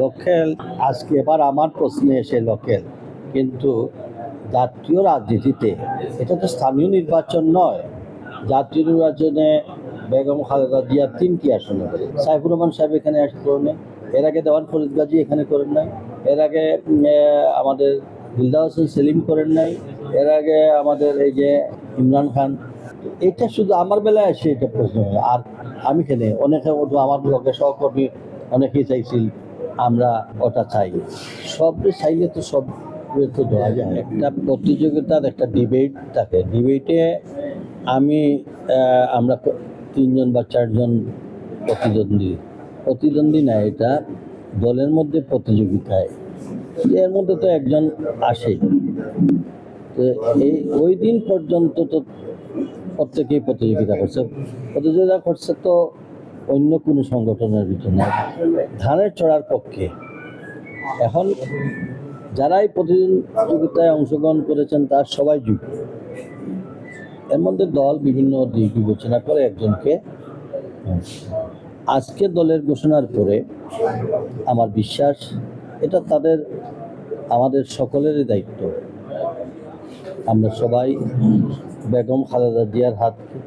Local. আজকে এবার আমার প্রশ্নে এসে লোকেল। কিন্তু জাতীয় রাজনীতিতে এটা তো স্থানীয় নির্বাচন নয়। জাতীয় নির্বাচনে বেগম খালেদা জিয়া তিনটি আসনে সাইফুর রহমান সাহেব এখানে করেন। এর আগে দেওয়ান ফরিদ গাজী এখানে করেন নাই। এর আগে আমাদের দিলদা হোসেন সেলিম করেন নাই। এর আগে আমাদের এই যে ইমরান খান। এটা শুধু আমার বেলায় এসে এটা প্রশ্ন আর আমি খেলে অনেকে আমার লোকের সহকর্মী অনেকেই চাইছিল। আমরা ওটা চাই। সব চাইলে তো সব তো দেওয়া যায়। একটা প্রতিযোগিতার একটা ডিবেট থাকে। ডিবেটে আমি আমরা তিনজন বা চারজন প্রতিদ্বন্দ্বী। প্রতিদ্বন্দ্বী না, এটা দলের মধ্যে প্রতিযোগিতায় এর মধ্যে তো একজন আসে। তো এই, ওই দিন পর্যন্ত তো প্রত্যেকেই প্রতিযোগিতা করছে। প্রতিযোগিতা করছে তো অন্য কোনো সংগঠনের ভিতরে ধানের চড়ার পক্ষে। এখন যারাই প্রতিযোগিতায় অংশগ্রহণ করেছেন, তার সবাই যোগ্য এর মধ্যে দল বিভিন্ন দিক বিবেচনা করে একজনকে আজকে দলের ঘোষণার পরে আমার বিশ্বাস, এটা তাদের, আমাদের সকলেরই দায়িত্ব। আমরা সবাই বেগম খালেদা জিয়ার হাতকে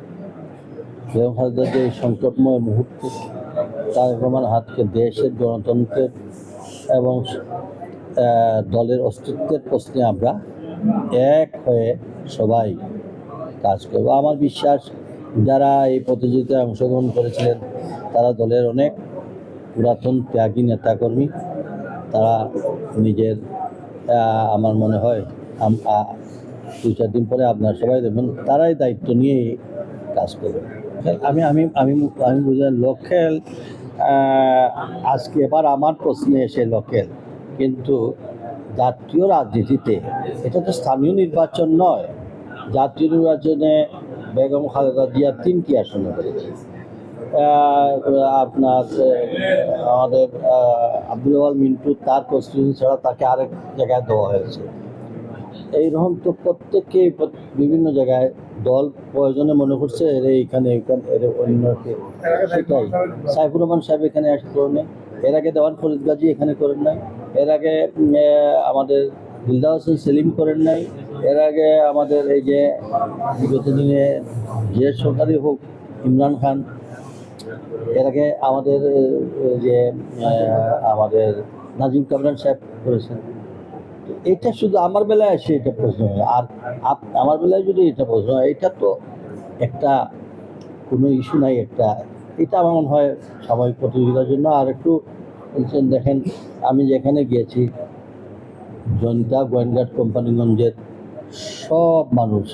বেগম খালেদা এই সংকটময় মুহূর্তে তারেক রহমান হাতকে দেশের গণতন্ত্রের এবং দলের অস্তিত্বের প্রশ্নে আমরা এক হয়ে সবাই কাজ করব। আমার বিশ্বাস, যারা এই প্রতিযোগিতায় অংশগ্রহণ করেছিলেন, তারা দলের অনেক পুরাতন ত্যাগী নেতাকর্মী, তারা নিজের আমার মনে হয় দু চার দিন পরে আপনার সবাই দেখবেন, তারাই দায়িত্ব নিয়ে কাজ করবে। আমি আমি আমি আমি বুঝলাম লোকেল আজকে এবার আমার প্রশ্নে এসে লোকেল, কিন্তু জাতীয় রাজনীতিতে এটা তো স্থানীয় নির্বাচন নয়। জাতীয় নির্বাচনে বেগম খালেদা জিয়া তিনটি আসনে করেছে। আপনার, আমাদের আব্দুল মিন্টু তার কনস্টিটিউশন ছাড়া তাকে আরেক জায়গায় দেওয়া হয়েছে। এইরকম তো প্রত্যেককে বিভিন্ন জায়গায় দল প্রয়োজনে মনে করছে, এর এর অন্যকে সেটাই। সাইফুর রহমান সাহেব এখানে করেন। এর আগে দেওয়ান ফরিদ গাজী এখানে করেন নাই। এর আগে আমাদের দিলদা হোসেন সেলিম করেন নাই। এর আগে আমাদের এই যে বিগত দিনে যে সরকারি হোক, ইমরান খান। এর আগে আমাদের যে আমাদের নাজিম কামরান সাহেব করেছেন। এটা শুধু আমার বেলায় এসে এটা প্রশ্ন হয়। আর আমার বেলায় যদি এটা প্রশ্ন হয়, এটা তো একটা কোনো ইস্যু নাই, একটা এটা আমার মনে হয় সাময়িক প্রতিযোগিতার জন্য। আর একটু বলছেন, দেখেন, আমি যেখানে গিয়েছি, জনিতা গোয়েনঘাট কোম্পানিগঞ্জের সব মানুষ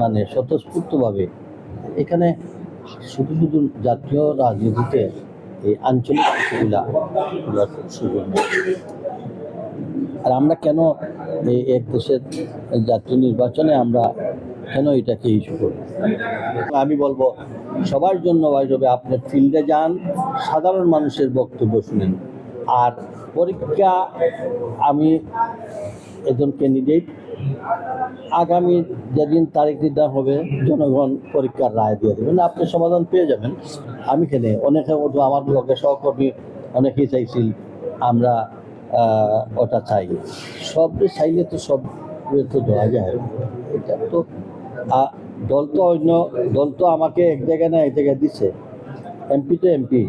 মানে স্বতঃস্ফূর্তভাবে এখানে শুধু শুধু জাতীয় রাজনীতিতে এই আঞ্চলিক ইস্যুগুলা সুযোগ আর আমরা কেন এই এক দেশের জাতীয় নির্বাচনে আমরা কেন এটাকে ইস্যু করি আমি বলব, সবার জন্য হবে আপনার ফিল্ডে যান, সাধারণ মানুষের বক্তব্য শুনেন। আর পরীক্ষা, আমি একজন ক্যান্ডিডেট আগামী যেদিন তারিখ নির্ধারণ হবে, জনগণ পরীক্ষার রায় দিয়ে দেবেন আপনি সমাধান পেয়ে যাবেন। আমি খেলে অনেকে, আমার লোকের সহকর্মী অনেকেই চাইছিল, আমরা ওটা চাই সব চাইলে তো সব তো দেওয়া যায়। এটা তো দল তো অন্য, দল তো আমাকে এক জায়গায় না এক জায়গায় দিছে। এমপি তো এমপি।